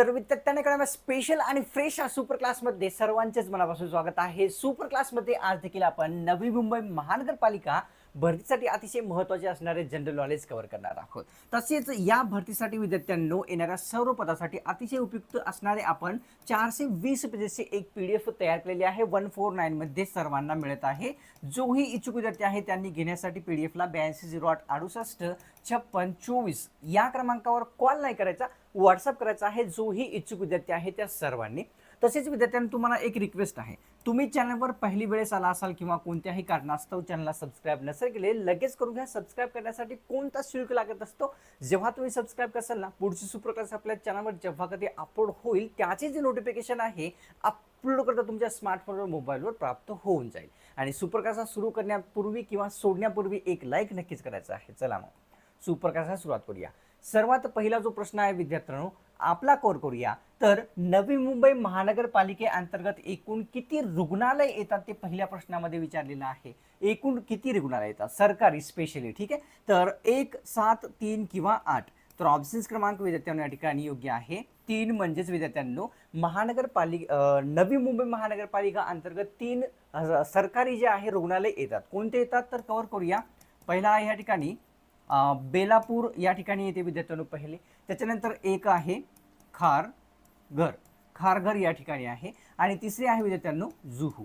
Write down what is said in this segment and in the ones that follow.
तर विद्यार्थ्यांकडे स्पेशल आणि फ्रेश सुपर क्लासमध्ये सर्वांचेच मनापासून स्वागत आहे. सुपर क्लासमध्ये आज देखील आपण नवी मुंबई महानगरपालिका भरतीसाठी अतिशय महत्त्वाचे असणारे जनरल नॉलेज कव्हर करणार आहोत. तसेच या भरतीसाठी विद्यार्थ्यांनो येणाऱ्या सर्व पदासाठी अतिशय उपयुक्त असणारे आपण चारशे वीस पेजेसचे एक पी डी एफ तयार केलेली आहे. वन फोर नाईनमध्ये सर्वांना मिळत आहे. जोही इच्छुक विद्यार्थी आहे त्यांनी घेण्यासाठी पी डी एफला ब्याऐंशी झिरो आठ अडुसष्ट छप्पन चोवीस या क्रमांकावर कॉल नाही करायचा. व्हॉट्सअप करायचा आहे जोही इच्छुक विद्यार्थी आहे त्या सर्वांनी. तसेच विद्यार्थ्यांना तुम्हाला एक रिक्वेस्ट आहे. तुम्ही चॅनलवर पहिली वेळेस आला असाल किंवा कोणत्याही कारणास्तव चॅनलला सबस्क्राईब नसेल केले लगेच करून घ्या. सबस्क्राईब करण्यासाठी कोणता शुल्क लागत असतो? जेव्हा तुम्ही सबस्क्राईब कराल ना पुढची सुप्रकाश आपल्या चॅनलवर जेव्हा कधी अपलोड होईल त्याचे जे नोटिफिकेशन आहे अपलोड करता तुमच्या स्मार्टफोनवर मोबाईलवर प्राप्त होऊन जाईल. आणि सुप्रकाशा सुरू करण्यापूर्वी किंवा सोडण्यापूर्वी एक लाईक नक्कीच करायचा आहे. चला मग. सुप्रकाशाला सुरुवात करूया. सर्वात पहिला जो प्रश्न आहे विद्यार्थ्यांनो आपला कोर करूया. तर नवी मुंबई महानगरपालिकेअंतर्गत एकूण किती रुग्णालय येतात ते पहिल्या प्रश्नामध्ये विचारलेलं आहे. एकूण किती रुग्णालय येतात? सरकारी स्पेशली ठीक आहे? तर एक सात तीन किंवा आठ. तर ऑप्शन्स क्रमांक विद्यार्थ्यांनो या ठिकाणी योग्य आहे. तीन म्हणजेच विद्यार्थ्यांनो महानगरपालिका नवी मुंबई महानगरपालिका अंतर्गत तीन सरकारी जे आहे रुग्णालय येतात. कोणते येतात? तर कव्हर करूया. पहिला आहे या ठिकाणी बेलापूर या ठिकाणी येते विद्यार्थ्यांनो पहिले. त्याच्यानंतर एक आहे खार घर. खारघर या ठिकाणी आहे. आणि तिसरे आहे विद्यार्थ्यांनो जुहू.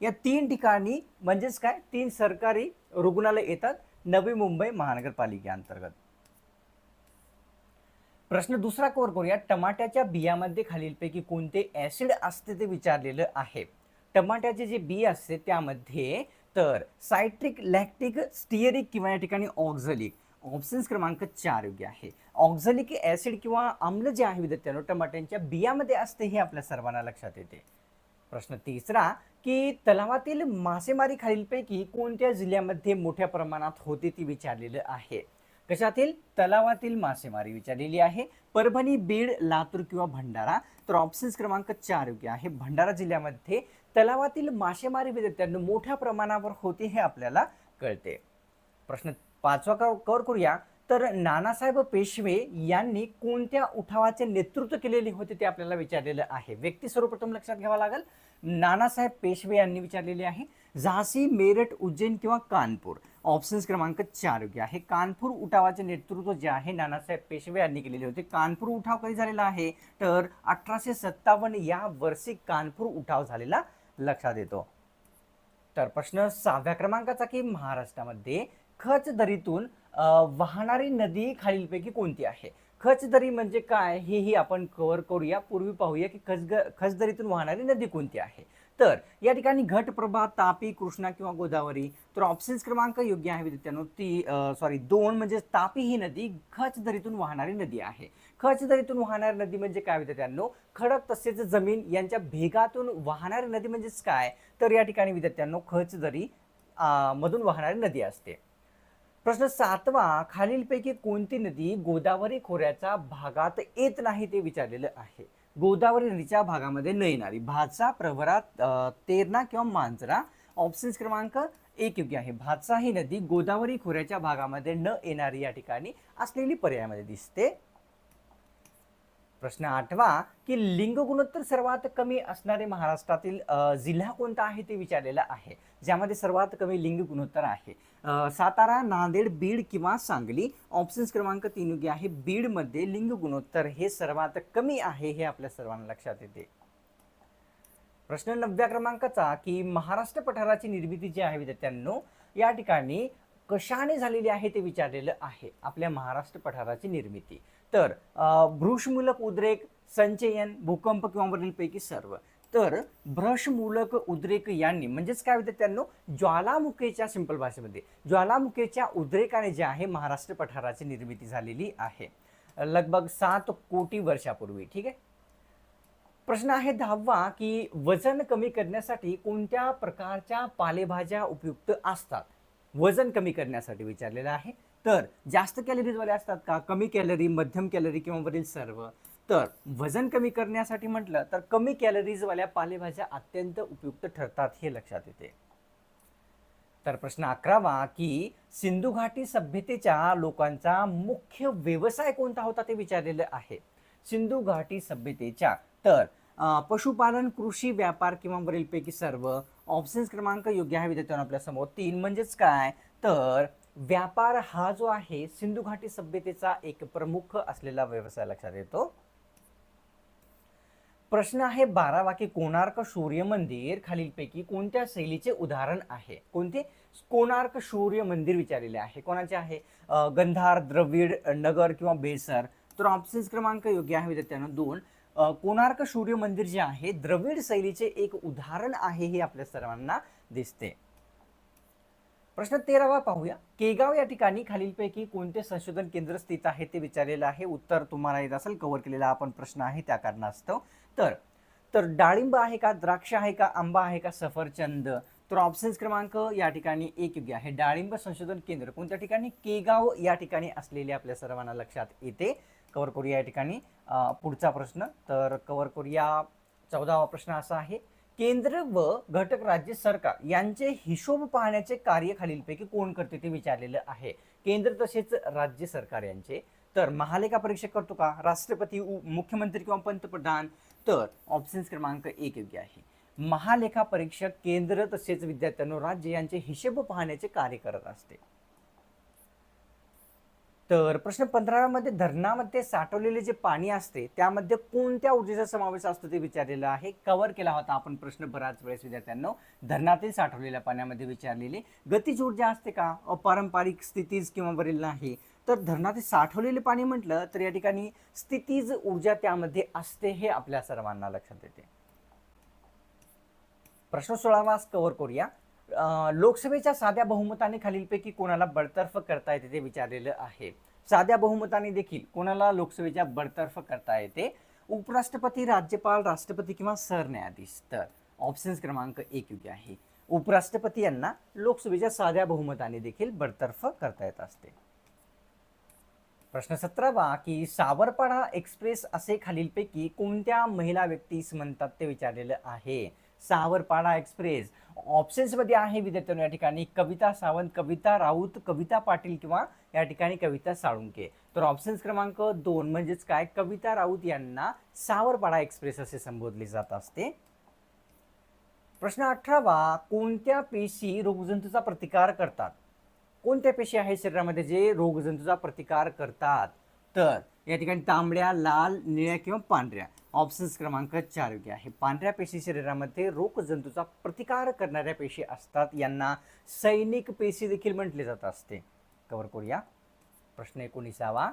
या तीन ठिकाणी म्हणजेच काय? तीन सरकारी रुग्णालय येतात नवी मुंबई महानगरपालिकेअंतर्गत प्रश्न दुसरा कोर करूया. टमाट्याच्या बियामध्ये खालीलपैकी कोणते ऍसिड असते ते विचारलेलं आहे. टमाट्याचे जे बी असते त्यामध्ये तर सायट्रिक लॅक्टिक स्टिअरिक किंवा या ठिकाणी ऑक्झलिक. ऑप्शन्स क्रमांक चार योग्य आहे. ऑक्झलिक ऍसिड किंवा आम्ल जे आहे विद्यार्थ्यांनो टमाट्यांच्या बियामध्ये असते हे आपल्या सर्वांना लक्षात येते. प्रश्न तिसरा की तलावातील मासेमारी खालीलपैकी कोणत्या जिल्ह्यामध्ये मोठ्या प्रमाणात होते ती विचारलेलं आहे? कशातील? तलावातील मासेमारी विचारलेली आहे. परभणी बीड लातूर किंवा भंडारा. तर ऑप्शन्स क्रमांक चार योग्य आहे. भंडारा जिल्ह्यामध्ये तलावातील मासेमारी विद्यार्थ्यांना मोठ्या प्रमाणावर होते हे आपल्याला कळते. प्रश्न पाचवा कवर करूया. तर नानासाहेब पेशवे यांनी कोणत्या उठावाचे नेतृत्व केलेले होते ते आपल्याला विचारलेलं आहे. व्यक्ती सर्वप्रथम लक्षात घ्यावा लागेल. नानासाहेब पेशवे यांनी विचारलेले आहे. झाशी मेरठ उज्जैन किंवा कानपूर? ऑप्शन्स क्रमांक चार योग्य आहे कानपूर उठावाचे नेतृत्व जे आहे नानासाहेब पेशवे यांनी केलेले होते. कानपूर उठाव कधी झालेला आहे? तर अठराशे सत्तावन्न या वर्षी कानपूर उठाव झालेला लक्षात येतो. तर प्रश्न सहाव्या क्रमांकाचा की महाराष्ट्रामध्ये खचदरीतून वाहणारी नदी खालीलपैकी कोणती आहे? खचदरी म्हणजे काय? हेही आपण कव्हर करूया. पूर्वी पाहूया की खचग खचदरीतून वाहणारी नदी कोणती आहे? तर या ठिकाणी घटप्रभा तापी कृष्णा किंवा गोदावरी तर ऑप्शन्स क्रमांक योग्य आहे विद्यार्थ्यांनो. ती सॉरी दोन म्हणजे तापी ही नदी खचदरीतून वाहणारी नदी आहे. खच दरीतून वाहणारी नदी म्हणजे काय विद्यार्थ्यांनो? खडक तसेच जमीन यांच्या भेगातून वाहणारी नदी म्हणजेच काय? तर या ठिकाणी विद्यार्थ्यांनो खच दरी मधून वाहणारी नदी असते. प्रश्न सातवा खालीलपैकी कोणती नदी गोदावरी खोऱ्याच्या भागात येत नाही ते विचारलेलं आहे. गोदावरी नदीच्या भागामध्ये न येणारी भाचा प्रवरा तेरणा किंवा मांजरा ऑप्शन्स क्रमांक एक योग्य आहे. भाचा ही नदी गोदावरी खोऱ्याच्या भागामध्ये न येणारी या ठिकाणी असलेली पर्यायामध्ये दिसते. प्रश्न आठवा की लिंग गुणोत्तर सर्वात कमी असणारे महाराष्ट्रातील जिल्हा कोणता आहे ते विचारलेलं आहे. ज्यामध्ये सर्वात कमी लिंग गुणोत्तर आहे. सातारा नांदेड बीड किंवा सांगली. ऑप्शन्स क्रमांक तीन योग्य आहे बीडमध्ये लिंग गुणोत्तर. हे सर्वात कमी आहे हे आपल्या सर्वांना लक्षात येते. प्रश्न नवव्या क्रमांकाचा की महाराष्ट्र पठाराची निर्मिती जी आहे विद्यार्थ्यांनो या ठिकाणी कशाने झालेली आहे ते विचारलेलं आहे. आपल्या महाराष्ट्र पठाराची निर्मिती. तर भ्रूषमूलक उद्रेक संचयन भूकंप किंवा वरीलपैकी सर्व. तर भ्रशमूलक उद्रेक यांनी म्हणजेच काय विद्यार्थ्यांनो ज्वालामुखीच्या सिंपल भाषेमध्ये ज्वालामुखीच्या उद्रेकाने जे आहे महाराष्ट्र पठाराची निर्मिती झालेली आहे. लगभग सात कोटी वर्षापूर्वी ठीक आहे? प्रश्न आहे दहावा की वजन कमी करण्यासाठी कोणत्या प्रकारच्या पालेभाज्या उपयुक्त असतात? वजन कमी करण्यासाठी विचारलेलं आहे. तर जास्त कॅलरीजवाले असतात का? कमी कॅलरी मध्यम कॅलरी किंवा वरील सर्व? तर वजन कमी करण्यासाठी म्हटलं तर कमी कॅलरीजवाल्या पालेभाज्या अत्यंत उपयुक्त ठरतात हे लक्षात येते. तर प्रश्न अकरावा की सिंधू घाटी सभ्यतेच्या लोकांचा मुख्य व्यवसाय कोणता होता ते विचारलेलं आहे. सिंधू घाटी सभ्यतेच्या तर पशुपालन कृषी व्यापार किंवा वरीलपैकी सर्व ऑप्शन्स क्रमांक योग्य आहे विद्यार्थ्यांना आपल्यासमोर. तीन म्हणजेच काय? तर व्यापार हा जो आहे सिंधू घाटी सभ्यतेचा एक प्रमुख असलेला व्यवसाय लक्षात येतो. प्रश्न आहे बारावा की कोणार्क सूर्य मंदिर खालीलपैकी कोणत्या शैलीचे उदाहरण आहे? कोणते? कोणार्क सूर्य मंदिर विचारलेले आहे. कोणाचे आहे? गंधार द्रविड नगर किंवा बेसर. तर ऑप्शन्स क्रमांक योग्य आहे विद्यार्थ्यांनो दोन. कोणार्क सूर्य मंदिर जे आहे द्रविड शैलीचे एक उदाहरण आहे हे आपल्या सर्वांना दिसते. प्रश्न तेरावा पाहूया. केगाव या ठिकाणी खालीलपैकी कोणते संशोधन केंद्र स्थित आहे ते विचारलेलं आहे. उत्तर तुम्हाला येत असेल कव्हर केलेला आपण प्रश्न आहे त्या कारणास्तव. तर तर डाळिंब आहे का द्राक्ष आहे का आंबा आहे का सफरचंद? तर ऑप्शन्स क्रमांक या ठिकाणी एक योग्य आहे डाळिंब संशोधन केंद्र कोणत्या ठिकाणी? केगाव या ठिकाणी असलेले आपल्या सर्वांना लक्षात येते. कव्हर करूया या ठिकाणी. पुढचा प्रश्न. तर कव्हर करूया. चौदावा प्रश्न असा आहे. केंद्र व घटक राज्य सरकार यांचे हिशोब पाहण्याचे कार्य खालीलपैकी कोण करते ते विचारलेलं आहे. केंद्र तसेच राज्य सरकार यांचे. तर महालेखा परीक्षक करतो का? राष्ट्रपती मुख्यमंत्री किंवा पंतप्रधान? तर ऑप्शन्स क्रमांक एक योग्य आहे. महालेखा परीक्षक केंद्र तसेच विद्यार्थ्यांनो राज्य यांचे हिशेब पाहण्याचे कार्य करत असते. तर प्रश्न पंधरामध्ये धरणामध्ये साठवलेले जे पाणी असते त्यामध्ये कोणत्या ऊर्जेचा समावेश असतो ते विचारलेलं आहे. कव्हर केला होता आपण प्रश्न बराच वेळेस विद्यार्थ्यांनो. धरणातील साठवलेल्या पाण्यामध्ये विचारलेले. गतीज ऊर्जा असते का? अपारंपरिक स्थितीज किंवा वरील नाही. तर धरणातील साठवलेले पाणी म्हटलं तर या ठिकाणी स्थितीज ऊर्जा त्यामध्ये असते हे आपल्या सर्वांना लक्षात येते. प्रश्न सोळावा कव्हर करूया. लोकसभेच्या साध्या बहुमताने खालीलपैकी कोणाला बडतर्फ करता येते ते विचारलेलं आहे. साध्या बहुमताने देखील कोणाला लोकसभेच्या बडतर्फ करता येते? उपराष्ट्रपती राज्यपाल राष्ट्रपती किंवा सरन्यायाधीश? तर ऑप्शन्स क्रमांक एक योग्य आहे. उपराष्ट्रपती यांना लोकसभेच्या साध्या बहुमताने देखील बडतर्फ करता येत असते. प्रश्न सतरावा की सावरपाडा एक्सप्रेस असे खालीलपैकी कोणत्या महिला व्यक्तीस म्हणतात ते विचारलेलं आहे. सावरपाडा एक्सप्रेस ऑप्शन्समध्ये आहे विद्यार्थ्यांनो या ठिकाणी. कविता सावंत कविता राऊत कविता पाटील किंवा या ठिकाणी कविता साळुंके. तर ऑप्शन्स क्रमांक दोन म्हणजेच काय? कविता राऊत यांना सावरपाडा एक्सप्रेस असे संबोधले जात असते. प्रश्न अठरावा कोणत्या पेशी रोगजंतूचा प्रतिकार करतात? कोणत्या पेशी आहेत शरीरामध्ये जे रोगजंतूचा प्रतिकार करतात? तर या ठिकाणी तांबड्या लाल निळ्या किंवा पांढऱ्या. ऑप्शन्स क्रमांक चार योग्य आहे पांढऱ्या पेशी शरीरामध्ये रोगजंतूचा प्रतिकार करणाऱ्या पेशी असतात. यांना सैनिक पेशी देखील म्हटले जात असते. कव्हर करूया. प्रश्न एकोणीसावा.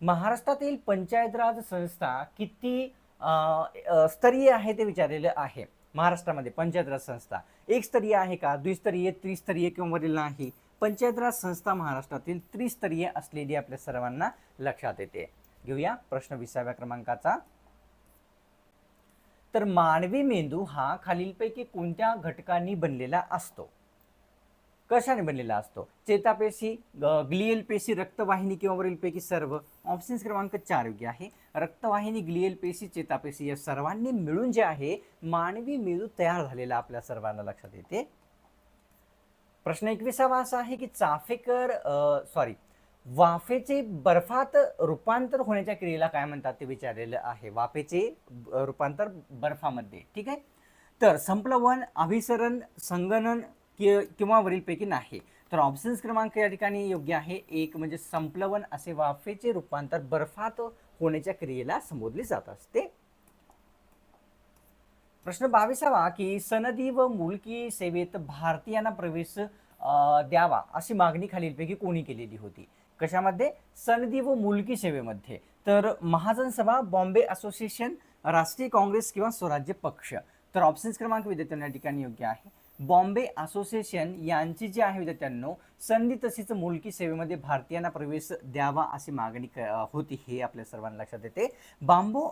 महाराष्ट्रातील पंचायत राज संस्था किती स्तरीय आहे ते विचारलेलं आहे. महाराष्ट्रामध्ये पंचायत राज संस्था एक स्तरीय आहे का? द्विस्तरीय त्रिस्तरीय किंवा वरील नाही? पंचायत राज संस्था महाराष्ट्रातील त्रिस्तरीय असलेली आपल्या सर्वांना लक्षात येते. घेऊया प्रश्न विसाव्या क्रमांकाचा. तर मानवी मेंदू हा खालीलपैकी कोणत्या घटकांनी बनलेला असतो? कशाने बनलेला असतो? चेतापेशी ग्लियल पेशी रक्तवाहिनी किंवा वरीलपैकी सर्व? ऑप्शन्स क्रमांक चार योग्य आहे. रक्तवाहिनी ग्लियल पेशी चेतापेशी या सर्वांनी मिळून जे आहे मानवी मेंदू तयार झालेला आपल्या सर्वांना लक्षात येते. प्रश्न एकविसावा असा आहे की चाफेकर सॉरी वाफेचे बर्फात रूपांतर होण्याच्या क्रियेला काय म्हणतात ते विचारलेलं आहे. वाफेचे ब- रूपांतर बर्फामध्ये ठीक आहे? तर संप्लवन अभिसरण संगणन कि- किंवा वरीलपैकी नाही. तर ऑप्शन्स क्रमांक या ठिकाणी योग्य आहे. एक म्हणजे संप्लवन असे वाफेचे रूपांतर बर्फात होण्याच्या क्रियेला संबोधले जात असते. प्रश्न बावीसावा की सनदी व मुलकी सेवेत भारतीयांना प्रवेश द्यावा अशी मागणी खालीलपैकी कोणी केलेली होती? कशामध्ये? सनदी व मुलकी सेवेमध्ये. तर महाजन सभा बॉम्बे असोसिएशन राष्ट्रीय काँग्रेस किंवा स्वराज्य पक्ष. तर ऑप्शन्स क्रमांक विद्यार्थ्यांना ठिकाणी योग्य आहे. बॉम्बे असोसिएशन यांची जी आहे विद्यार्थ्यांनो संधी तसेच मुलकी सेवेमध्ये भारतीयांना प्रवेश द्यावा अशी मागणी क- होती हे आपल्या सर्वांना लक्षात येते. बांबो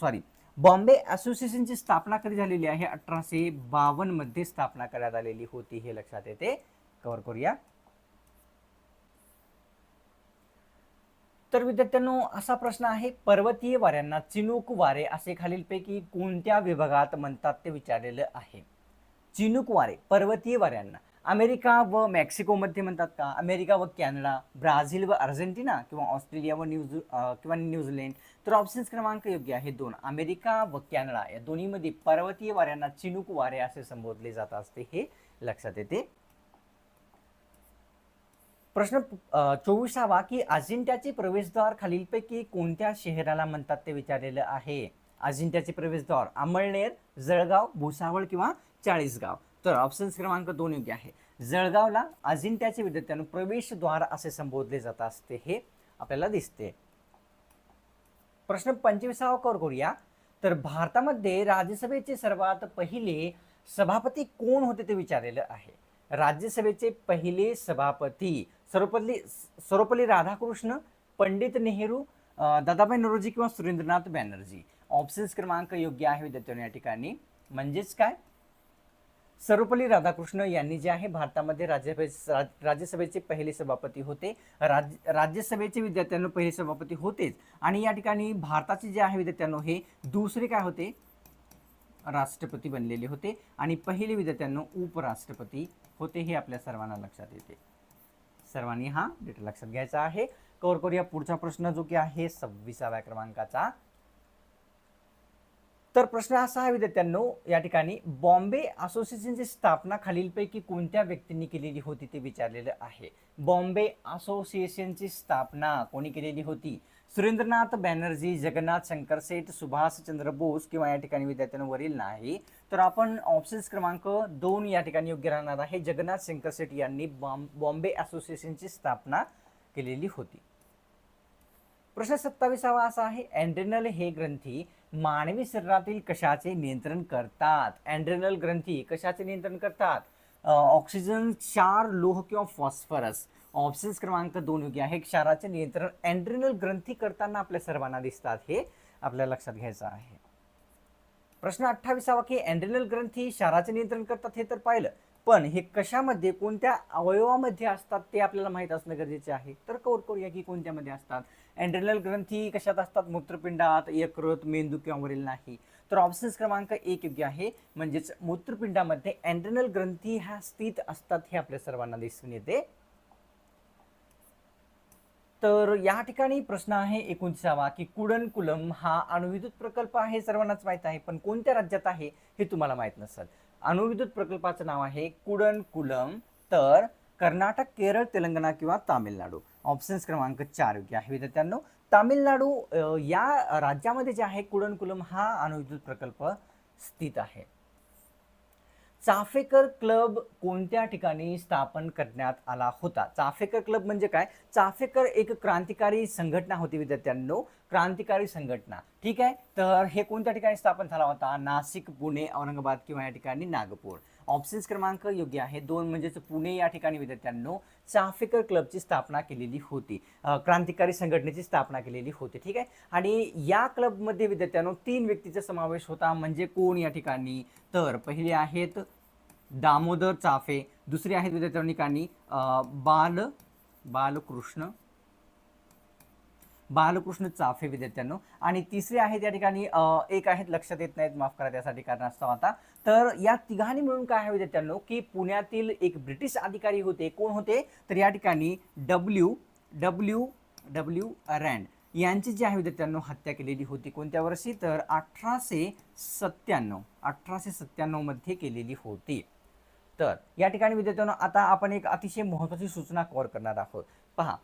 सॉरी बॉम्बे असोसिएशनची स्थापना कधी झालेली आहे? अठराशे बावन्नमध्ये स्थापना करण्यात आलेली होती हे लक्षात येते. कव्हर करूया. तर विद्यार्थ्यांनो असा प्रश्न आहे पर्वतीय वाऱ्यांना चिनूक वारे असे खालीलपैकी कोणत्या विभागात म्हणतात ते विचारलेलं आहे? चिनूक वारे पर्वतीय वाऱ्यांना. अमेरिका व मेक्सिकोमध्ये म्हणतात का? अमेरिका व कॅनडा ब्राझील व अर्जेंटिना किंवा ऑस्ट्रेलिया व न्यूझ किंवा न्यूझीलंड तर ऑप्शन्स क्रमांक योग्य आहे दोन. अमेरिका व कॅनडा या दोन्हीमध्ये पर्वतीय वाऱ्यांना चिनूक वारे असे संबोधले जात असते हे लक्षात येते. प्रश्न चोवीसावा की अजिंठ्याचे प्रवेशद्वार खालीलपैकी कोणत्या शहराला म्हणतात ते विचारलेलं आहे? अजिंठ्याचे प्रवेशद्वार अमळनेर जळगाव भुसावळ किंवा चाळीसगाव. तर ऑप्शन क्रमांक दोन योग्य आहे. जळगावला अजिंठ्याचे विद्यार्थ्यांना प्रवेशद्वार असे संबोधले जात असते हे आपल्याला दिसते. प्रश्न पंचवीसावा कवर करूया. तर भारतामध्ये राज्यसभेचे सर्वात पहिले सभापती कोण होते ते विचारलेलं आहे. राज्यसभेचे पहिले सभापती सर्वपल्ली सर्वपल्ली राधाकृष्ण पंडित नेहरू दादाबाई दादाभाई किंवा सुरेंद्रनाथ बॅनर्जी. ऑप्शन्स क्रमांक योग्य आहे विद्यार्थ्यांनी या ठिकाणी. म्हणजेच काय? सर्वपल्ली राधाकृष्ण यांनी जे आहे भारतामध्ये राज्यसभे राज- राज्यसभेचे पहिले सभापती होते. राज्य राज्यसभेचे विद्यार्थ्यांनो पहिले सभापती होतेच. आणि या ठिकाणी भारताचे जे आहे विद्यार्थ्यांनो हे दुसरे काय होते? राष्ट्रपती बनलेले होते. आणि पहिले विद्यार्थ्यांनो उपराष्ट्रपती होते हे आपल्या सर्वांना लक्षात येते. सर्वांनी हा डेटा लक्षात घ्यायचा आहे. कवर करूया पुढचा प्रश्न जो की आहे सव्वीसाव्या क्रमांकाचा. तर प्रश्न असा आहे विद्यार्थ्यांनो या ठिकाणी बॉम्बे असोसिएशनची स्थापना खालीलपैकी कोणत्या व्यक्तींनी केलेली होती ते विचारलेलं आहे. बॉम्बे असोसिएशनची स्थापना कोणी केलेली होती? सुरेंद्रनाथ बॅनर्जी जगन्नाथ शंकर सेठ सुभाषचंद्र बोस किंवा या ठिकाणी विद्यार्थ्यांवरील नाही. तर आपण ऑप्शन्स क्रमांक दोन या ठिकाणी योग्य राहणार आहे. जगन्नाथ शंकर सेठ यांनी बॉम्बे असोसिएशनची स्थापना केलेली होती. प्रश्न सत्तावीसावा असा आहे. अँड्रेनल हे ग्रंथी मानवी शरीरातील कशाचे नियंत्रण करतात? अँड्रेनल ग्रंथी कशाचे नियंत्रण करतात? ऑक्सिजन क्षार लोह किंवा फॉस्फरस ऑप्शन्स क्रमांक दोन योग्य आहे. क्षाराचे नियंत्रण. अँड्रेनल ग्रंथी करताना आपल्या सर्वांना दिसतात हे आपल्या लक्षात घ्यायचं आहे. प्रश्न अठ्ठावीसावा की अँड्रेनल ग्रंथी क्षाराचे नियंत्रण करतात हे तर पाहिलं. पण हे कशामध्ये कोणत्या अवयवामध्ये असतात ते आपल्याला माहीत असणं गरजेचे आहे? तर कौर करूया की कोणत्यामध्ये असतात. अँड्रेनल ग्रंथी कशात असतात? मूत्रपिंडात यकृत मेंदू किंवा वरील नाही. तर ऑप्शन्स क्रमांक एक योग्य आहे. म्हणजेच मूत्रपिंडामध्ये अँड्रेनल ग्रंथी ह्या स्थित असतात हे आपल्या सर्वांना दिसून येते. तर या ठिकाणी प्रश्न आहे एकोणतीसावा की कुडनकुलम हा अणुविद्युत प्रकल्प आहे सर्वांनाच माहीत आहे पण कोणत्या राज्यात आहे हे तुम्हाला माहीत नसेल. अणुविद्युत प्रकल्पाचं नाव आहे कुडनकुलम. तर कर्नाटक केरळ तेलंगणा किंवा तामिळनाडू. ऑप्शन्स क्रमांक चार योग्य आहे विद्यार्थ्यांनो. तामिळनाडू या राज्यामध्ये जे आहे कुडनकुलम हा अणुविद्युत प्रकल्प स्थित आहे. चाफेकर क्लब कोणत्या ठिकाणी स्थापन करण्यात आला होता? चाफेकर क्लब म्हणजे काय? चाफेकर एक क्रांतिकारी संघटना होती विद्यार्थ्यांनो. क्रांतिकारी संघटना. ठीक आहे? तर हे कोणत्या ठिकाणी स्थापन झाला होता? नाशिक पुणे औरंगाबाद किंवा या ठिकाणी नागपूर. ऑप्शन्स क्रमांक योग्य आहे. दोन म्हणजेच पुणे या ठिकाणी विद्यार्थ्यांनो चाफेकर क्लबची स्थापना केलेली होती. क्रांतिकारी संघटनेची स्थापना केलेली होती. ठीक आहे? आणि या क्लबमध्ये विद्यार्थ्यांनो तीन व्यक्तीचा समावेश होता. म्हणजे कोण या ठिकाणी? तर पहिले आहेत दामोदर चाफे दुसरे आहेत विद्यार्थ्यांनी ठिकाणी बाल बालकृष्ण बालकृष्ण चाफे विद्यार्थ्यांनो. आणि तिसरे आहेत या ठिकाणी एक आहेत लक्षात येत नाहीत माफ करा त्यासाठी कारणास्तव आता. तर या तिघांनी मिळून काय आहे विद्यार्थ्यांनो की पुण्यातील एक ब्रिटिश अधिकारी होते. कोण होते? तर या ठिकाणी डब्ल्यू डब्ल्यू डब्ल्यू रँड यांची जी आहे विद्यार्थ्यांनो हत्या केलेली होती कोणत्या वर्षी? तर अठराशे सत्त्याण्णव अठराशे सत्त्याण्णवमध्ये केलेली होती. तर या ठिकाणी विद्यार्थ्यांनो आता आपण एक अतिशय महत्त्वाची सूचना कव्हर करणार आहोत. पहा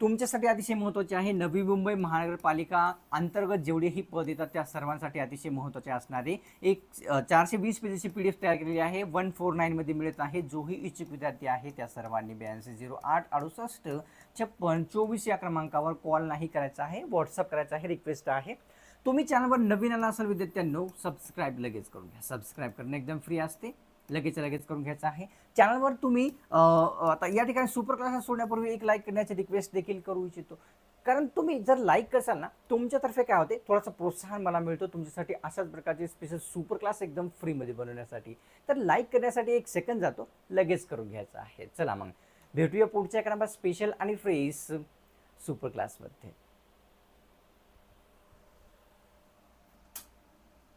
तुमच्यासाठी अतिशय महत्त्वाचे आहे नवी मुंबई महानगरपालिका अंतर्गत जेवढेही पद येतात त्या सर्वांसाठी अतिशय महत्त्वाचे असणारे एक चारशे वीस पेजेची पी डी एफ तयार केलेली आहे. वन फोर नाईनमध्ये मिळत आहे. जोही इच्छुक विद्यार्थी आहे त्या सर्वांनी ब्याऐंशी झिरो आठ अडुसष्ट छप्पन चोवीस या क्रमांकावर कॉल नाही करायचा आहे व्हॉट्सअप करायचा आहे रिक्वेस्ट आहे. तुम्ही चॅनलवर नवीन आला असाल विद्यार्थ्यांनो सबस्क्राईब लगेच करून घ्या. सबस्क्राईब करणे एकदम फ्री असते. लगेच लगेच करून घ्यायचं आहे. चॅनलवर तुम्ही आता या ठिकाणी सुपर क्लासेस सोडण्यापूर्वी एक लाईक करण्याची रिक्वेस्ट देखील करू इच्छितो. कारण तुम्ही जर लाईक करसाल ना तुमच्यातर्फे काय होते थोडासा प्रोत्साहन मला मिळतो तुमच्यासाठी अशाच प्रकारचे स्पेशल सुपर क्लास एकदम फ्रीमध्ये बनवण्यासाठी. तर लाईक करण्यासाठी एक सेकंद जातो लगेच करून घ्यायचा आहे. चला मग भेटूया पुढच्या एका स्पेशल आणि फ्रेश सुपर क्लासमध्ये